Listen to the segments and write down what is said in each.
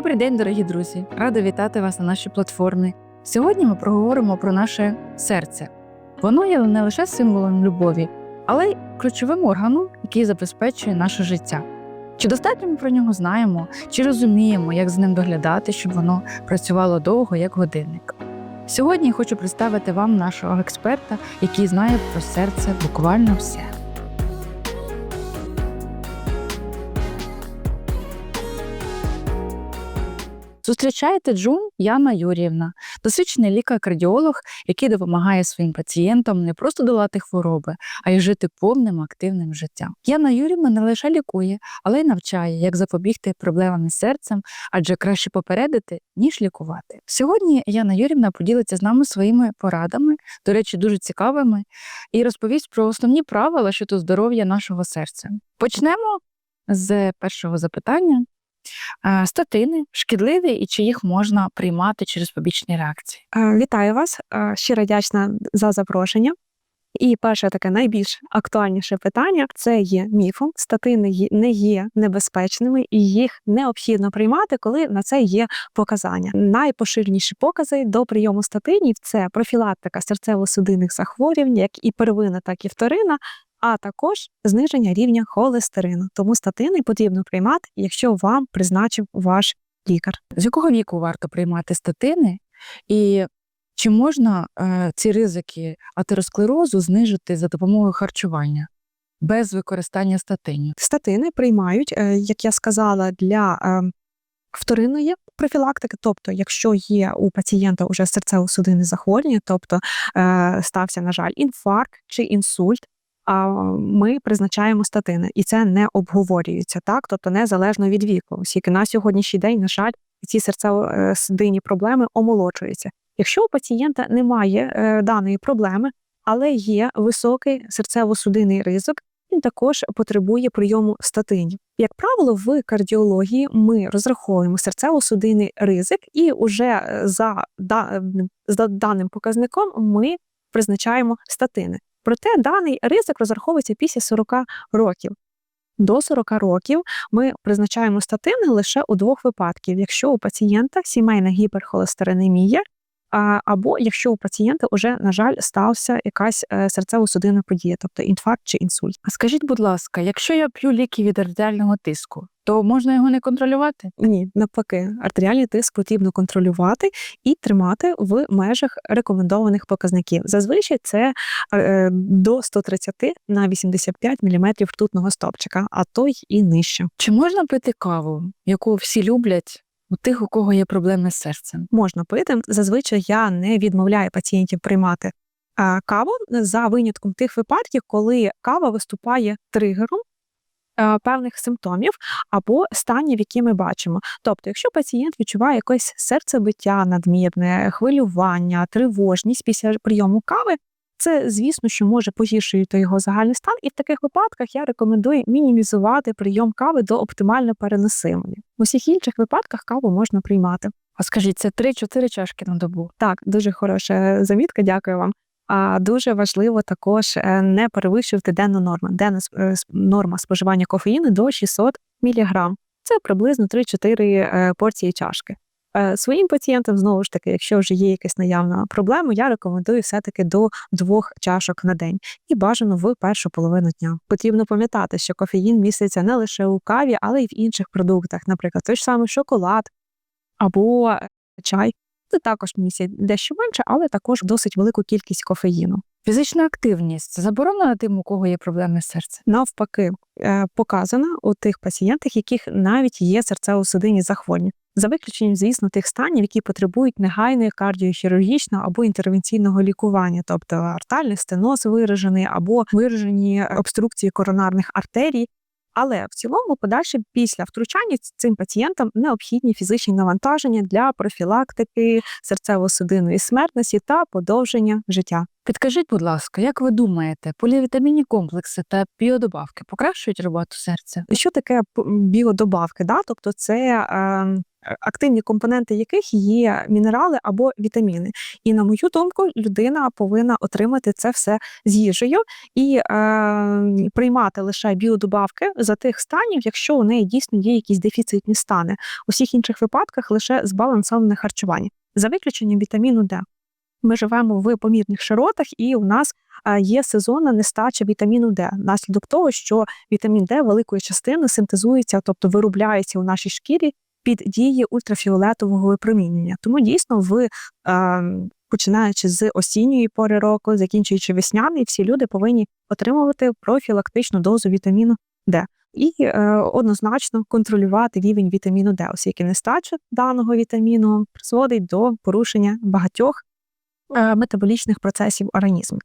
Добрий день, дорогі друзі! Рада вітати вас на нашій платформі. Сьогодні ми проговоримо про наше серце. Воно є не лише символом любові, але й ключовим органом, який забезпечує наше життя. Чи достатньо ми про нього знаємо, чи розуміємо, як з ним доглядати, щоб воно працювало довго, як годинник? Сьогодні я хочу представити вам нашого експерта, який знає про серце буквально все. Зустрічаєте Джун Яна Юріївна, досвідчений лікар-кардіолог, який допомагає своїм пацієнтам не просто долати хвороби, а й жити повним активним життям. Яна Юріївна не лише лікує, але й навчає, як запобігти проблемам із серцем, адже краще попередити, ніж лікувати. Сьогодні Яна Юріївна поділиться з нами своїми порадами, до речі, дуже цікавими, і розповість про основні правила щодо здоров'я нашого серця. Почнемо з першого запитання. Е, Статини шкідливі і чи їх можна приймати через побічні реакції? Е, Вітаю вас, Е, щиро вдячна за запрошення. І перше таке найбільш актуальніше питання це є міфом. Статини не є небезпечними і їх необхідно приймати, коли на це є показання. Найпоширеніші покази до прийому статинів це профілактика серцево-судинних захворювань, як і первинна, так і вторинна, а також зниження рівня холестерину. Тому статини потрібно приймати, якщо вам призначив ваш лікар. З якого віку варто приймати статини? І чи можна е, ці ризики атеросклерозу знижити за допомогою харчування без використання статинів? Статини приймають, е, як я сказала, для е, вторинної профілактики. Тобто, якщо є у пацієнта уже серцево-судинне захворювання, тобто е, стався, на жаль, інфаркт чи інсульт. Ми призначаємо статини, і це не обговорюється так, тобто незалежно від віку. Оскільки на сьогоднішній день, на жаль, ці серцево-судинні проблеми омолоджуються. Якщо у пацієнта немає е, даної проблеми, але є високий серцево-судинний ризик, він також потребує прийому статинів. Як правило, в кардіології ми розраховуємо серцево-судинний ризик, і за, да- за даним показником ми призначаємо статини. Проте даний ризик розраховується після 40 років. До 40 років ми призначаємо статини лише у двох випадків: якщо у пацієнта сімейна гіперхолестеринемія, або якщо у пацієнта вже, на жаль, стався якась е, серцево-судинна подія, тобто інфаркт чи інсульт. А скажіть, будь ласка, якщо я п'ю ліки від артеріального тиску, то можна його не контролювати? Ні, навпаки, артеріальний тиск потрібно контролювати і тримати в межах рекомендованих показників. Зазвичай це е, до 130 на 85 мм ртутного стопчика, а то й і нижче. Чи можна пити каву, яку всі люблять у тих, у кого є проблеми з серцем? Можна пити. Зазвичай я не відмовляю пацієнтів приймати е, каву за винятком тих випадків, коли кава виступає тригером. е, Певних симптомів або станів, які ми бачимо. Тобто, якщо пацієнт відчуває якесь серцебиття надмірне, хвилювання, тривожність після прийому кави, це, звісно, що може погіршувати його загальний стан, і в таких випадках я рекомендую мінімізувати прийом кави до оптимально переносимої. В усіх інших випадках каву можна приймати. А скажіть, це 3-4 чашки на добу. Так, дуже хороша замітка, дякую вам. А дуже важливо також е, не перевищувати денну норму. Денна е, норма споживання кофеїну до 600 мг. Це приблизно 3-4 е, порції чашки. Е, Своїм пацієнтам, знову ж таки, якщо вже є якась наявна проблема, я рекомендую все-таки до двох чашок на день і бажано в першу половину дня. Потрібно пам'ятати, що кофеїн міститься не лише у каві, але й в інших продуктах, наприклад, той ж самий шоколад або чай. Це також містять дещо менше, але також досить велику кількість кофеїну. Фізична активність заборонена тим, у кого є проблеми з серцем. Навпаки, е, показана у тих пацієнтах, яких навіть є серцево-судинні захворювання, за виключенням, звісно, тих станів, які потребують негайної кардіохірургічного або інтервенційного лікування, тобто артальний стеноз виражений або виражені обструкції коронарних артерій. Але в цілому, подальше після втручання цим пацієнтам необхідні фізичні навантаження для профілактики серцево-судинної смертності та подовження життя. Підкажіть, будь ласка, як ви думаєте, полівітамінні комплекси та біодобавки покращують роботу серця? Що таке біодобавки? Да? Тобто це е, е, активні компоненти яких є мінерали або вітаміни. І на мою думку, людина повинна отримати це все з їжею і е, приймати лише біодобавки за тих станів, якщо у неї дійсно є якісь дефіцитні стани. У всіх інших випадках лише збалансоване харчування, за виключенням вітаміну Д. Ми живемо в помірних широтах, і у нас е, є сезонна нестача вітаміну Д, внаслідок того, що вітамін Д великою частиною синтезується, тобто виробляється у нашій шкірі під дії ультрафіолетового випромінення. Тому дійсно, в починаючи з осінньої пори року, закінчуючи весняний, всі люди повинні отримувати профілактичну дозу вітаміну Д. І е, однозначно контролювати рівень вітаміну Д, оскільки нестача даного вітаміну призводить до порушення багатьох е, метаболічних процесів в організмі.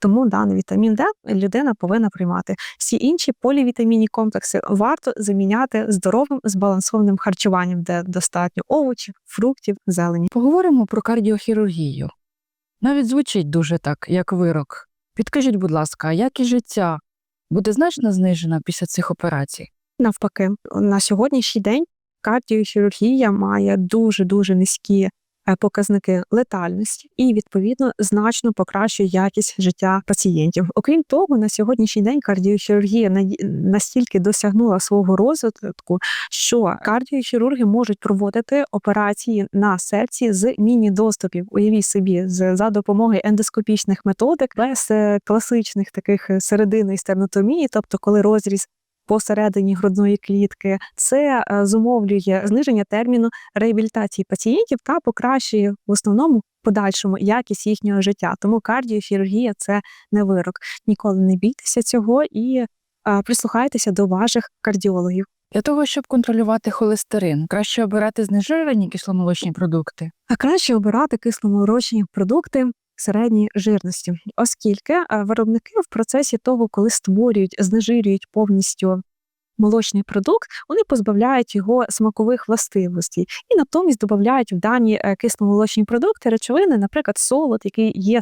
Тому даний вітамін Д людина повинна приймати. Всі інші полівітамінні комплекси варто заміняти здоровим збалансованим харчуванням, де достатньо овочів, фруктів, зелені. Поговоримо про кардіохірургію. Навіть звучить дуже так, як вирок. Підкажіть, будь ласка, а якість життя буде значно знижена після цих операцій? Навпаки, на сьогоднішній день кардіохірургія має дуже дуже низькі показники летальності і відповідно значно покращує якість життя пацієнтів. Окрім того, на сьогоднішній день кардіохірургія настільки досягнула свого розвитку, що кардіохірурги можуть проводити операції на серці з міні-доступів. Уявіть собі, за допомогою ендоскопічних методик, без е, класичних таких е, середини стернотомії, тобто коли розріз посередині грудної клітки. Це е, зумовлює зниження терміну реабілітації пацієнтів та покращує в основному подальшому якість їхнього життя. Тому кардіохірургія це не вирок. Ніколи не бійтеся цього і е, прислухайтеся до ваших кардіологів. Для того, щоб контролювати холестерин, краще обирати знежирені кисломолочні продукти. А краще обирати кисломолочні продукти середньої жирності, оскільки е, виробники в процесі того, коли створюють, знежирюють повністю молочний продукт, вони позбавляють його смакових властивостей і натомість додають в дані е, кисломолочні продукти речовини, наприклад, солод, який є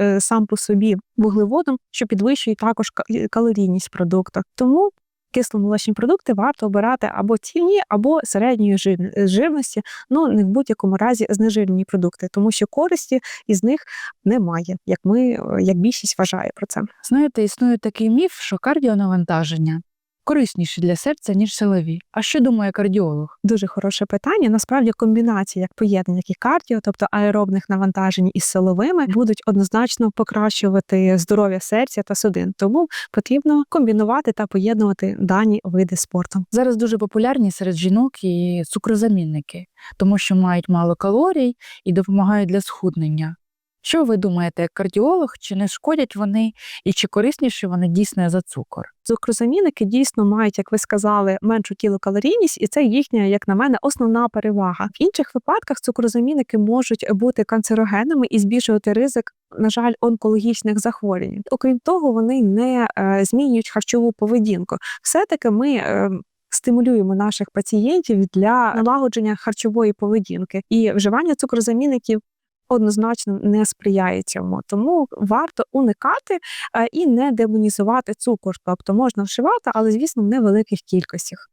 е, сам по собі вуглеводом, що підвищує також ка- калорійність продукту. Тому кисломолочні продукти варто обирати або цільні, або середньої жир- жирності, ну не в будь-якому разі знежирені продукти, тому що користі із них немає, як ми е, як більшість вважає про це. Знаєте, існує такий міф, що кардіонавантаження корисніші для серця, ніж силові. А що думає кардіолог? Дуже хороше питання. Насправді комбінація як поєднання як і кардіо, тобто аеробних навантажень із силовими, будуть однозначно покращувати здоров'я серця та судин. Тому потрібно комбінувати та поєднувати дані види спорту. Зараз дуже популярні серед жінок і цукрозамінники, тому що мають мало калорій і допомагають для схуднення. Що ви думаєте, як кардіолог, чи не шкодять вони і чи корисніші вони дійсно за цукор? Цукрозамінники дійсно мають, як ви сказали, меншу кілокалорійність, і це їхня, як на мене, основна перевага. В інших випадках цукрозамінники можуть бути канцерогенами і збільшувати ризик, на жаль, онкологічних захворювань. Окрім того, вони не е, змінюють харчову поведінку. Все-таки ми. Е, Стимулюємо наших пацієнтів для налагодження харчової поведінки, і вживання цукрозамінників однозначно не сприяє цьому. Тому варто уникати е, і не демонізувати цукор. Тобто можна вживати, але звісно в невеликих кількостях.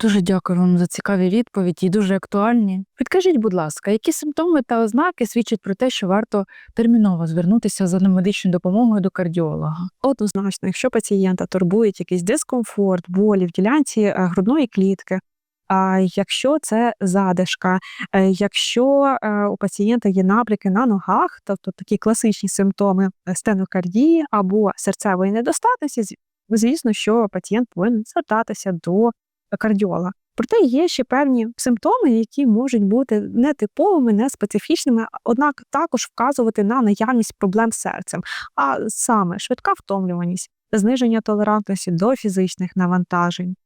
Дуже дякую вам за цікаві відповіді і дуже актуальні. Підкажіть, будь ласка, які симптоми та ознаки свідчать про те, що варто терміново звернутися за медичною допомогою до кардіолога? Однозначно, якщо пацієнта турбують якийсь дискомфорт, болі в ділянці е, грудної клітки. А якщо це задишка, е, якщо е, у пацієнта є набряки на ногах, тобто такі класичні симптоми е, стенокардії або серцевої недостатності, звісно, що пацієнт повинен звертатися до кардіолога. Проте є ще певні симптоми, які можуть бути нетиповими, неспецифічними, однак також вказувати на наявність проблем з серцем, а саме швидка втомлюваність, зниження толерантності до фізичних навантажень,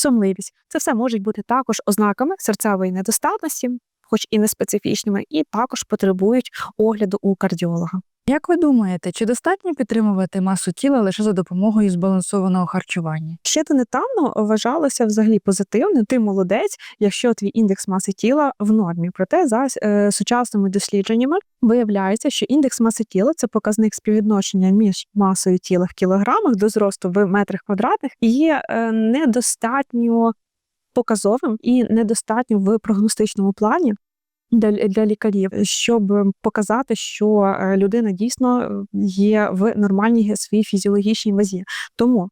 сумливість. Це все можуть бути також ознаками серцевої недостатності, хоч і неспецифічними, і також потребують огляду у кардіолога. Як ви думаєте, чи достатньо підтримувати масу тіла лише за допомогою збалансованого харчування? Ще донедавно вважалося взагалі позитивним. Ти молодець, якщо твій індекс маси тіла в нормі. Проте за е, сучасними дослідженнями виявляється, що індекс маси тіла це показник співвідношення між масою тіла в кілограмах до зросту в метрах квадратних і є е, недостатньо показовим і недостатньо в прогностичному плані. Для, для лікарів, щоб показати, що е, людина дійсно е, є в нормальній своїй фізіологічній вазі. Тому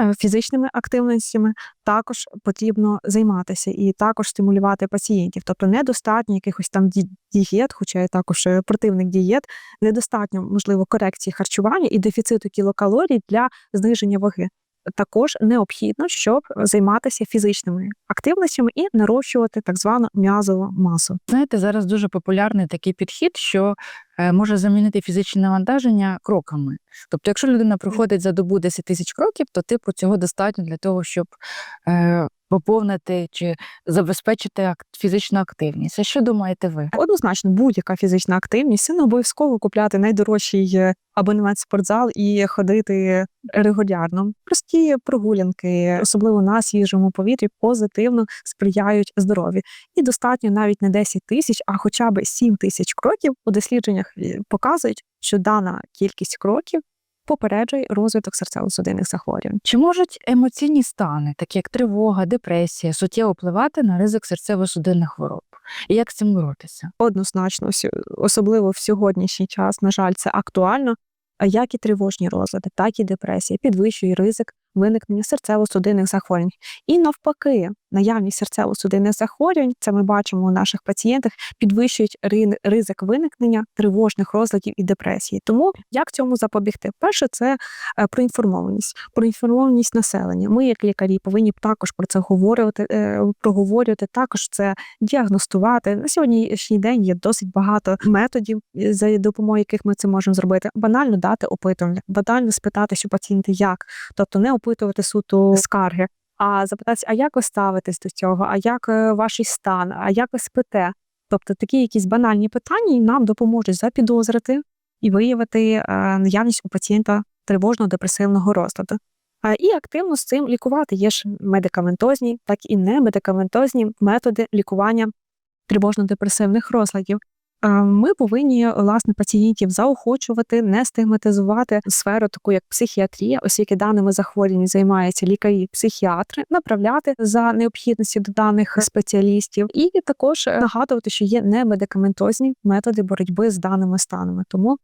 е, фізичними активностями також потрібно займатися і також стимулювати пацієнтів. Тобто недостатньо якихось там дієт, хоча я також е, противник дієт, недостатньо можливо корекції харчування і дефіциту кілокалорій для зниження ваги. Також необхідно, щоб займатися фізичними активностями і нарощувати так звану м'язову масу. Знаєте, зараз дуже популярний такий підхід, що е, може замінити фізичне навантаження кроками. Тобто, якщо людина проходить за добу 10 тисяч кроків, то типу цього достатньо для того, щоб е, поповнити чи забезпечити фізичну активність. А що думаєте ви? Однозначно, будь-яка фізична активність не обов'язково купляти найдорожчий е, абонемент в спортзал і ходити регулярно. Прості прогулянки, особливо на свіжому повітрі, позитивно сприяють здоров'ю. І достатньо навіть не 10 тисяч, а хоча б 7 тисяч кроків у дослідженнях е, показують, що дана кількість кроків попереджує розвиток серцево-судинних захворювань. Чи можуть емоційні стани, такі як тривога, депресія, суттєво впливати на ризик серцево-судинних хвороб? І як з цим боротися? Однозначно, особливо в сьогоднішній час, на жаль, це актуально. А Як і тривожні розлади, так і депресія підвищує ризик виникнення серцево-судинних захворювань. І навпаки, наявність серцево-судинних захворювань, це ми бачимо у наших пацієнтах, підвищують ри- ризик виникнення тривожних розладів і депресії. Тому як цьому запобігти? Перше, це е, проінформованість, проінформованість населення. Ми, як лікарі, повинні також про це говорити, е, проговорювати, також це діагностувати. На сьогоднішній день є досить багато методів, е, за допомогою яких ми це можемо зробити. Банально дати опитування, банально спитатись у пацієнта, як, тобто не опитувати суто скарги, а запитатися, а як ви ставитесь до цього, а як е, ваш стан, а як ви спите. Тобто такі якісь банальні питання нам допоможуть запідозрити і виявити е, наявність у пацієнта тривожного депресивного розладу. І активно з цим лікувати. Є ж медикаментозні, так і немедикаментозні методи лікування тривожно-депресивних розладів. Е, Ми повинні власне пацієнтів заохочувати, не стигматизувати сферу, таку як психіатрія, оскільки даними захворювань займаються лікарі-психіатри, направляти за необхідності до даних спеціалістів, і також е, нагадувати, що є немедикаментозні методи боротьби з даними станами. Тому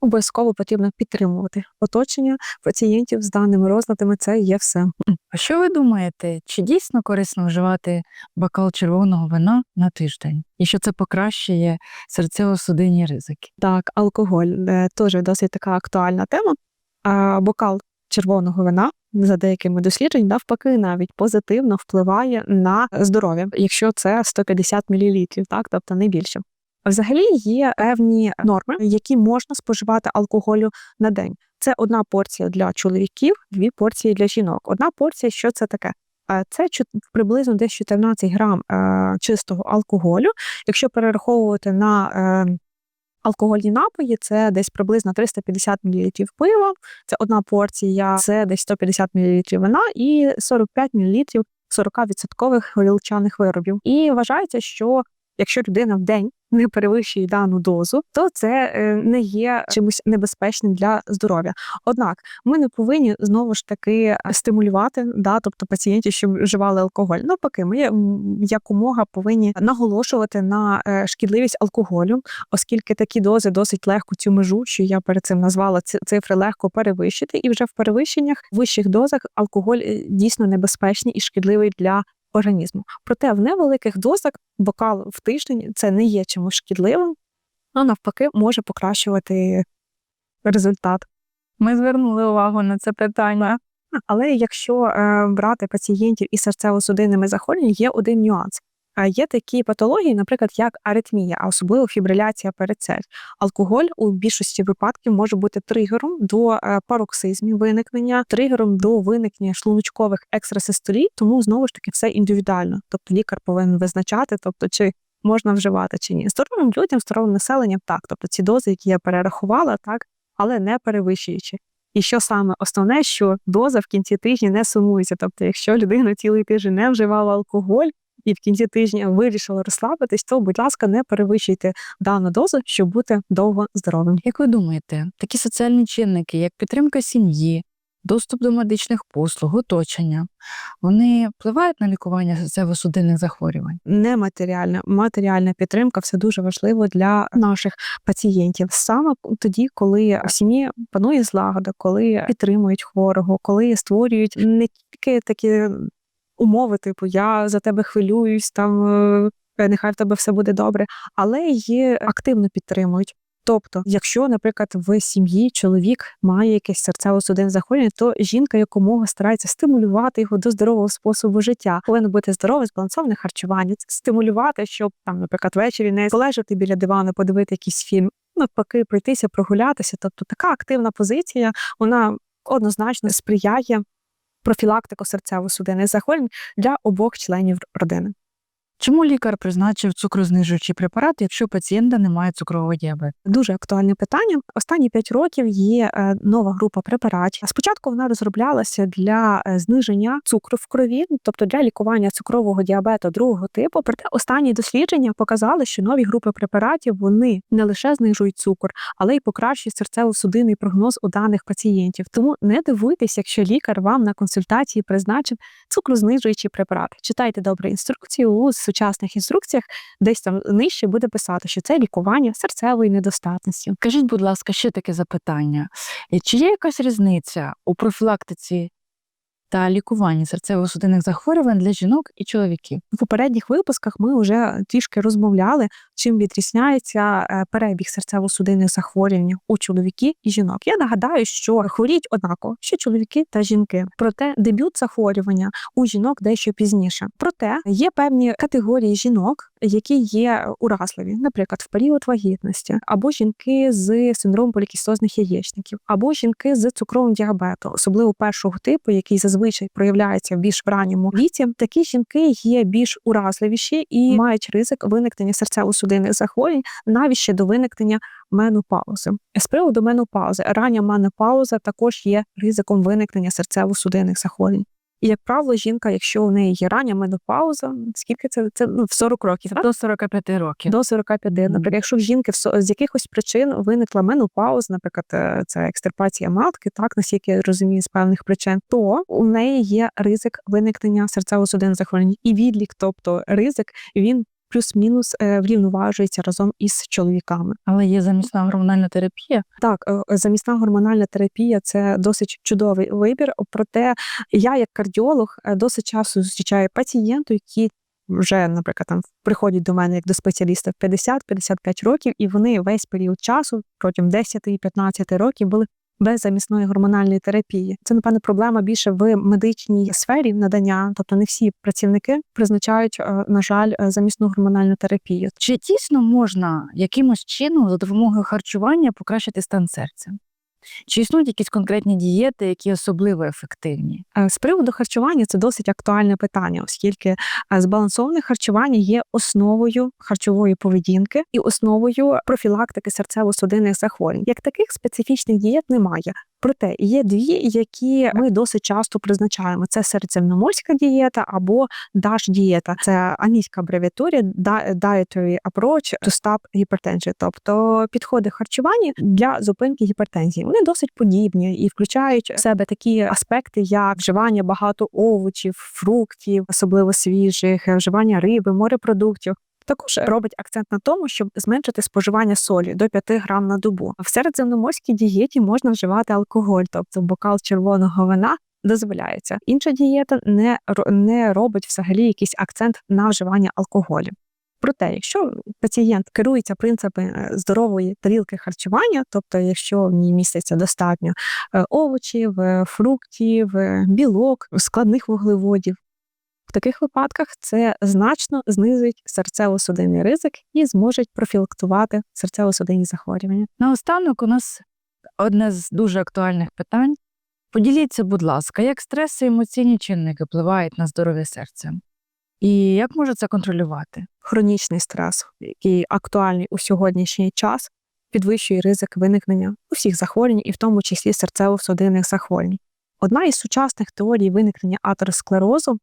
обов'язково потрібно підтримувати оточення пацієнтів з даними розладами. Це є все. А що ви думаєте, чи дійсно корисно вживати бокал червоного вина на тиждень? І що це покращує серцево-судинні ризики? Так, алкоголь е, теж досить така актуальна тема. А бокал червоного вина за деякими дослідженнями навпаки навіть позитивно впливає на здоров'я, якщо це 150 мл, так, тобто не більше. Взагалі є певні норми, які можна споживати алкоголю на день. Це одна порція для чоловіків, дві порції для жінок. Одна порція, що це таке? Е, Це приблизно десь 14 грам е, чистого алкоголю. Якщо перераховувати на е, алкогольні напої, це десь приблизно 350 мл пива, це одна порція, це десь 150 мл вина і 45 мл 40% горілчаних виробів. І вважається, що якщо людина в день не перевищує дану дозу, то це е, не є чимось небезпечним для здоров'я. Однак ми не повинні знову ж таки е, стимулювати, да, тобто пацієнтів, щоб вживали алкоголь. Навпаки, ми якомога повинні наголошувати на е, шкідливість алкоголю, оскільки такі дози досить легко цю межу, що я перед цим назвала цифри, легко перевищити, і вже в перевищеннях вищих дозах алкоголь дійсно небезпечний і шкідливий для організму. Проте в невеликих дозах бокал в тиждень це не є чимось шкідливим, а навпаки може покращувати результат. Ми звернули увагу на це питання. Але якщо е, брати пацієнтів із серцево-судинними захворюваннями, є один нюанс. Є такі патології, наприклад, як аритмія, а особливо фібриляція передсердь. Алкоголь у більшості випадків може бути тригером до е, пароксизмів виникнення, тригером до виникнення шлуночкових екстрасистолій, тому знову ж таки все індивідуально. Тобто лікар повинен визначати, тобто чи можна вживати чи ні. Здоровим людям, здоровим населенням так, тобто ці дози, які я перерахувала, так, але не перевищуючи. І що саме основне, що доза в кінці тижня не сумується. Тобто, якщо людина цілий тиждень не вживала алкоголь і в кінці тижня вирішила розслабитись, то, будь ласка, не перевищуйте дану дозу, щоб бути довго здоровим. Як ви думаєте, такі соціальні чинники, як підтримка сім'ї, доступ до медичних послуг, оточення, вони впливають на лікування серцево-судинних захворювань. Нематеріальна, матеріальна підтримка все дуже важливо для наших пацієнтів. Саме тоді, коли в сім'ї панує злагода, коли підтримують хворого, коли створюють не тільки такі умови, типу я за тебе хвилююсь, там е, нехай в тебе все буде добре, але й активно підтримують. Тобто, якщо, наприклад, в сім'ї чоловік має якесь серцево-судинне захворювання, то жінка якомога старається стимулювати його до здорового способу життя. Повинно бути здорове, збалансоване харчування, стимулювати, щоб там, наприклад, ввечері не полежати біля дивану, подивити якийсь фільм, навпаки, пройтися, прогулятися. Тобто, така активна позиція вона однозначно сприяє профілактику серцево-судинних захворювань для обох членів родини. Чому лікар призначив цукрознижуючий препарат, якщо у пацієнта немає цукрового діабету? Дуже актуальне питання. Останні 5 років є е, нова група препаратів. Спочатку вона розроблялася для е, зниження цукру в крові, тобто для лікування цукрового діабету другого типу. Проте останні дослідження показали, що нові групи препаратів вони не лише знижують цукор, але й покращують серцево-судинний прогноз у даних пацієнтів. Тому не дивуйтесь, якщо лікар вам на консультації призначив цукрознижуючий препарат. Читайте добре інструкцію у сучасних інструкціях, десь там нижче буде писати, що це лікування серцевої недостатності. Кажіть, будь ласка, ще таке запитання: чи є якась різниця у профілактиці та лікуванні серцево-судинних захворювань для жінок і чоловіків? В попередніх випусках ми вже трішки розмовляли, чим відрізняється е, перебіг серцево-судинних захворювань у чоловіків і жінок. Я нагадаю, що хворіють однаково, що чоловіки та жінки. Проте дебют захворювання у жінок дещо пізніше. Проте є певні категорії жінок, які є уразливі, наприклад, в період вагітності, або жінки з синдромом полікістозних яєчників, або жінки з цукровим діабетом, особливо першого типу, який зазвичай проявляється в більш ранньому віці. Такі жінки є більш уразливіші і мають ризик виникнення серцево-судинних захворювань навіть ще до виникнення менопаузи. З приводу менопаузи, рання менопауза також є ризиком виникнення серцево-судинних захворювань. І, як правило, жінка, якщо у неї є рання менопауза, скільки це? Це ну, в 40 років, так? До 45 років. До 45. Наприклад, якщо в жінки в з якихось причин виникла менопауза, наприклад, е, це екстерпація матки, так наскільки я розумію, з певних причин, то у неї є ризик виникнення серцево-судинних захворювань. І відлік, тобто ризик, він плюс-мінус е, врівноважується разом із чоловіками. Але є замісна гормональна терапія. Так, е, замісна гормональна терапія це досить чудовий вибір. Проте я, як кардіолог, е, досить часто зустрічаю пацієнтів, які вже, наприклад, там приходять до мене як до спеціаліста в 50-55 років, і вони весь період часу протягом 10-15 років були без замісної гормональної терапії. Це, напевно, проблема більше в медичній сфері надання, тобто не всі працівники призначають, е, на жаль, е, замісну гормональну терапію. Чи дійсно можна якимось чином за допомогою харчування покращити стан серця? Чи існують якісь конкретні дієти, які особливо ефективні? Е, З приводу харчування це досить актуальне питання, оскільки е, збалансоване харчування є основою харчової поведінки і основою профілактики серцево-судинних захворювань. Як таких специфічних дієт немає. Проте є дві, які ми досить часто призначаємо: це середземноморська дієта або DASH дієта. Це англійська абревіатура Di- Dietary Approach to Stop Hypertension, тобто підходи харчування для зупинки гіпертензії. Вони досить подібні і включають в себе такі аспекти, як вживання багато овочів, фруктів, особливо свіжих, вживання риби, морепродуктів. Також робить акцент на тому, щоб зменшити споживання солі до 5 грам на добу. В середземноморській дієті можна вживати алкоголь, тобто бокал червоного вина дозволяється. Інша дієта не, не робить взагалі якийсь акцент на вживання алкоголю. Проте, якщо пацієнт керується принципами е, здорової тарілки харчування, тобто якщо в ній міститься достатньо е, овочів, е, фруктів, білок, складних вуглеводів, таких випадках це значно знизить серцево-судинний ризик і зможуть профілактувати серцево-судинні захворювання. Наостанок у нас одне з дуже актуальних питань. Поділіться, будь ласка, як стрес і емоційні чинники впливають на здоров'я серця? І як може це контролювати? Хронічний стрес, який актуальний у сьогоднішній час, підвищує ризик виникнення усіх захворювань, і в тому числі серцево-судинних захворювань. Одна із сучасних теорій виникнення атеросклерозу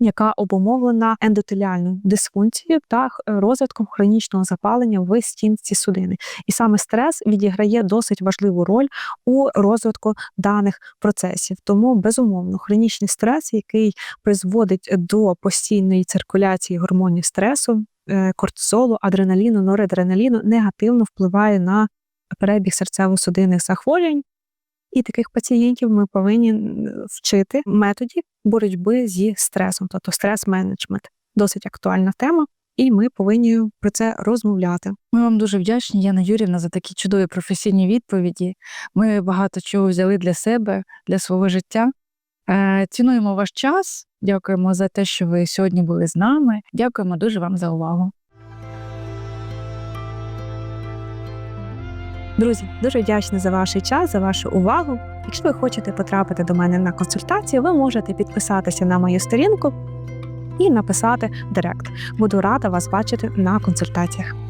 яка обумовлена ендотеліальною дисфункцією та розвитком хронічного запалення в стінці судини. І саме стрес відіграє досить важливу роль у розвитку даних процесів. Тому, безумовно, хронічний стрес, який призводить до постійної циркуляції гормонів стресу, е, кортизолу, адреналіну, норадреналіну, негативно впливає на перебіг серцево-судинних захворювань. І таких пацієнтів ми повинні вчити методів боротьби зі стресом, тобто стрес-менеджмент. Досить актуальна тема, і ми повинні про це розмовляти. Ми вам дуже вдячні, Яна Юрівна, за такі чудові професійні відповіді. Ми багато чого взяли для себе, для свого життя. Е, Цінуємо ваш час. Дякуємо за те, що ви сьогодні були з нами. Дякуємо дуже вам за увагу. Друзі, дуже вдячна за ваш час, за вашу увагу. Якщо ви хочете потрапити до мене на консультацію, ви можете підписатися на мою сторінку і написати Директ. Буду рада вас бачити на консультаціях.